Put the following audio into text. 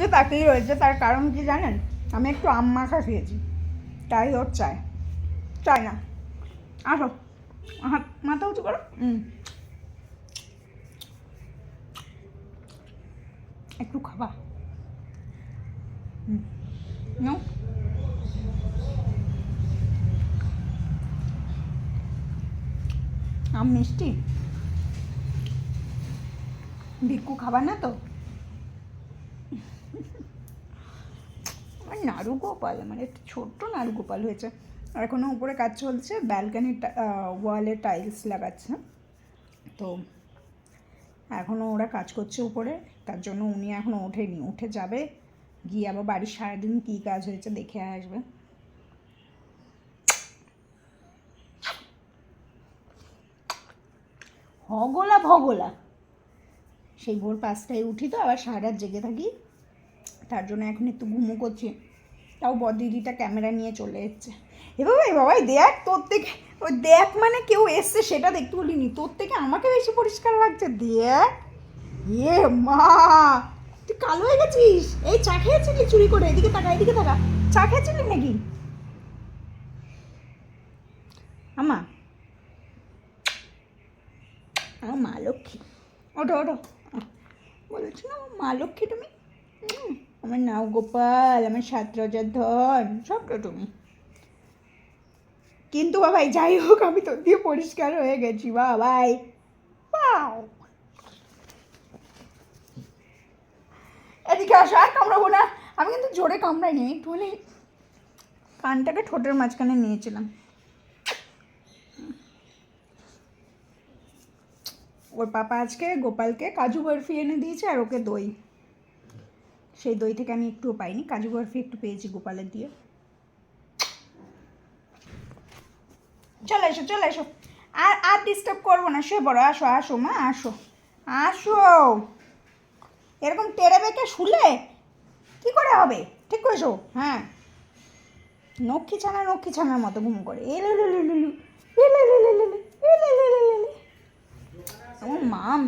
যে তাকেই রয়েছে, তার কারণ কি জানেন? আমি একটু আম মাখা খেয়েছি। তাই ওর চায়। চাই না। আসো। মাথা উঁচু করো। একটু খাবা। নাও। আম মিষ্টি? ভিক্ষু খাবার না তো? আমার নাড়ু গোপাল মানে একটা ছোট্ট নাড়ু গোপাল হয়েছে। আর এখনও উপরে কাজ চলছে ব্যালকানির ওয়ালে টাইলস লাগাচ্ছে। তো এখনও ওরা কাজ করছে উপরে, তার জন্য উনি এখনও ওঠেনি। উঠে যাবে, গিয়ে আবার বাড়ির সারাদিন কী কাজ হয়েছে দেখে আসবে। হগোলা ভগোলা। সেই ভোর পাঁচটায় উঠি তো, আবার সারা রাত জেগে থাকি। তার জন্য এখন একটু ঘুমো করছি। তাও বদিদিটা ক্যামেরা নিয়ে চলে এসছে। এ বাবা, এ বাবাই, দেখ তোর থেকে, ওই দেখ মানে কেউ এসছে, সেটা দেখতে বলিনি। তোর থেকে আমাকে বেশি পরিষ্কার লাগছে, দেখ। এ মা, তুই কালো হয়ে গেছিস? এই চা খেয়েছিলি চুরি করে? এদিকে তাকা এদিকে তাকা। চা খেয়েছিলি নাকি? আমা। মা লক্ষ্মী। ওঠো ওঠো। বলেছি না মা লক্ষ্মী তুমি? আমার নাও গোপাল, আমার সাত রাজার ধন সবটা তুমি। কিন্তু বাবাই যাই হোক, আমি তোর দিয়ে পরিষ্কার হয়ে গেছি বাবাই এদিকে আসো, আর কামড়াবো না। আমি কিন্তু জোরে কামড়াইনি একটুখানি কানটাকে ঠোঁটের মাঝখানে নিয়েছিলাম। ওর পাপা আজকে গোপালকে কাজু বরফি এনে দিয়েছে আর ওকে দই। সেই দই থেকে আমি একটুও পাইনি কাজু বরফি একটু পেয়েছি গোপালের দিয়ে চলে এসো চলে এসো আর আর ডিস্টার্ব করব না শুয়ে পড়ো আসো আসো মা আসো আসো এরকম টেরে বেঁকে শুলে কি করে হবে ঠিক করেছ হ্যাঁ নক্ষী ছানা নক্ষী ছানার মতো ঘুম করে এলো লুলু লুলু এলো লুলু লুলু এলো লুলু লুলু আমার মাম